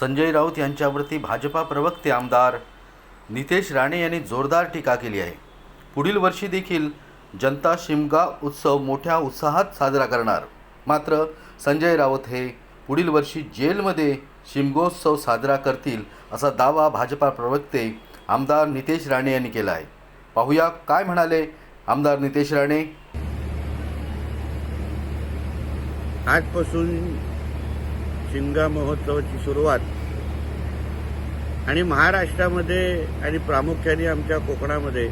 संजय राऊत यांच्यावरती भाजपा प्रवक्ते आमदार नितेश राणे यांनी जोरदार टीका केली आहे. पुढील वर्षी देखील जनता शिमगा उत्सव मोठ्या उत्साहात साजरा करणार. मात्र संजय राऊत हे पुढील वर्षी जेलमध्ये शिमगोत्सव साजरा करतील असा दावा भाजपा प्रवक्ते आमदार नितेश राणे यांनी केला आहे. पाहूया काय म्हणाले आमदार नितेश राणे. आजपासून शिमगा महोत्सवाची सुरुवात. आणि महाराष्ट्रामध्ये आणि प्रामुख्याने आमच्या कोकणामध्ये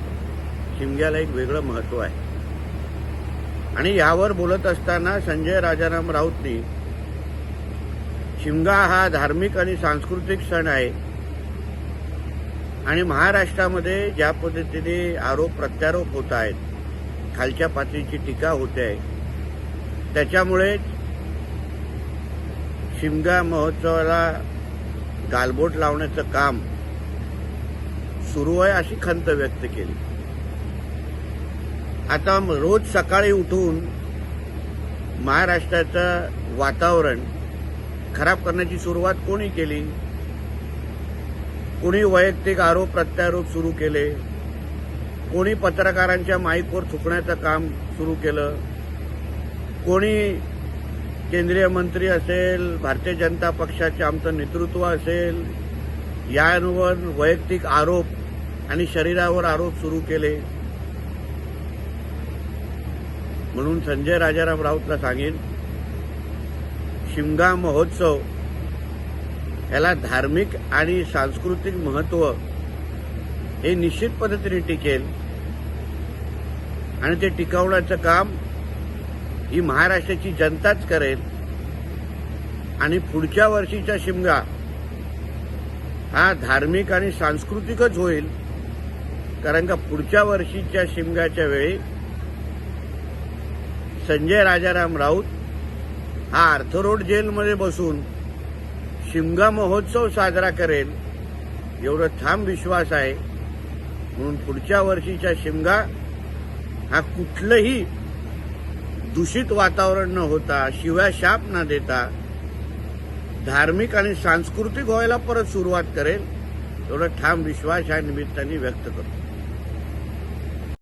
शिमग्याला एक वेगळं महत्त्व आहे. आणि यावर बोलत असताना संजय राजाराम राऊतनी शिमगा हा धार्मिक आणि सांस्कृतिक सण आहे. आणि महाराष्ट्रामध्ये ज्या पद्धतीने आरोप प्रत्यारोप होत आहेत खालच्या पातळीची टीका होते आहे त्याच्यामुळे शिमगा महोत्सवाला गालबोट लावण्याचं काम सुरू आहे अशी खंत व्यक्त केली. आता रोज सकाळी उठून महाराष्ट्राचं वातावरण खराब करण्याची सुरुवात कोणी केली? कोणी वैयक्तिक आरोप प्रत्यारोप सुरू केले? कोणी पत्रकारांच्या माईकवर थुकण्याचं काम सुरू केलं? कोणी केंद्रीय मंत्री असेल भारतीय जनता पक्षाचे आमचं नेतृत्व असेल यांवर वैयक्तिक आरोप आणि शरीरावर आरोप सुरू केले. म्हणून संजय राजाराम राऊतला सांगेन शिमगा महोत्सव याला धार्मिक आणि सांस्कृतिक महत्त्व हे निश्चित पद्धतीने टिकेल आणि ते टिकवण्याचं काम ही महाराष्ट्राची जनताच करेल. आणि पुढच्या वर्षीचा शिमगा हा धार्मिक आणि सांस्कृतिकच होईल. कारण का पुढच्या वर्षीच्या शिमग्याच्या वेळी संजय राजाराम राऊत हा आर्थरोड जेलमध्ये बसून शिमगा महोत्सव साजरा करेल. एवढं ठाम विश्वास आहे. म्हणून पुढच्या वर्षीचा शिमगा हा कुठलंही दूषित वातावरण न होता शिव्या शाप न देता धार्मिक आणि सांस्कृतिक व्हायला परत सुरुवात करेल एवढा ठाम विश्वास या निमित्ताने व्यक्त करतो.